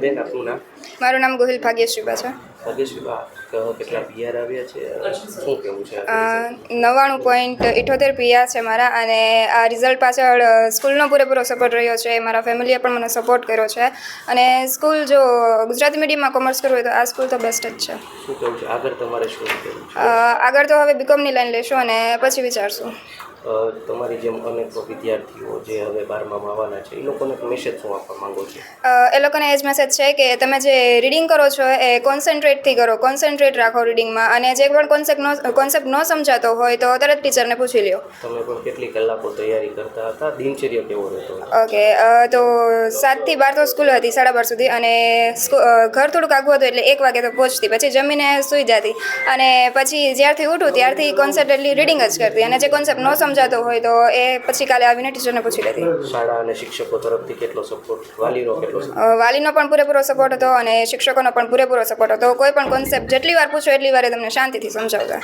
બેન આપનું નામ? મારું નામ ગોહિલ ભાગ્યશ્રીબા છે. નવ્વાણું પોઈન્ટ ઇઠોતેર પીઆર છે મારા અને આ રિઝલ્ટ પાછળ સ્કૂલનો પૂરેપૂરો સપોર્ટ રહ્યો છે? મારા ફેમિલીએ પણ મને સપોર્ટ કર્યો છે? અને સ્કૂલ જો ગુજરાતી મીડિયમમાં કોમર્સ કરવું હોય તો આ સ્કૂલ તો બેસ્ટ જ છે. આગળ તમારે શું તો હવે બીકોમની લાઈન લેશું અને પછી વિચારશું. તમારી જેમ અનેક વિદ્યાર્થીઓ જે હવે બારમામાં આવવાના છે એ લોકોને મેસેજ શું આપવા માંગો છો? એ લોકોને એ જ મેસેજ છે કે તમે જે રીડિંગ કરો છો એ કોન્સન્ટ્રેટથી કરો. કોન્સન્ટ્રેટ રાખો રીડિંગમાં અને જે પણ કોન્સેપ્ટ નો કોન્સેપ્ટ ન સમજાતો હોય તો તરત ટીચરને પૂછી લ્યો. તમે પણ કેટલી કલાકો તૈયારી કરતા હતા? દિનચર્યા કેવો રહેતો ઓકે તો સાતથી બાર તો સ્કૂલ હતી સાડા બાર સુધી. અને ઘર થોડુંક આગું હતું એટલે એક વાગે તો પહોંચતી. પછી જમીને સૂઈ જતી. અને પછી જ્યારથી ઉઠું ત્યારથી કોન્સન્ટ્રેટલી રીડિંગ જ કરતી. અને જે કોન્સેપ્ટ ન સમજાતો હોય તો એ પછી કાલે આવીને ટીચરને પૂછી લેતી. શાળા અને શિક્ષકો તરફથી કેટલો સપોર્ટ વાલીનો કેટલો વાલીનો પણ પૂરેપૂરો સપોર્ટ હતો અને શિક્ષકોનો પણ પૂરેપૂરો સપોર્ટ હતો. કોઈ પણ કોન્સેપ્ટ જેટલી વાર પૂછો એટલી વાર તમને શાંતિથી સમજાવતા.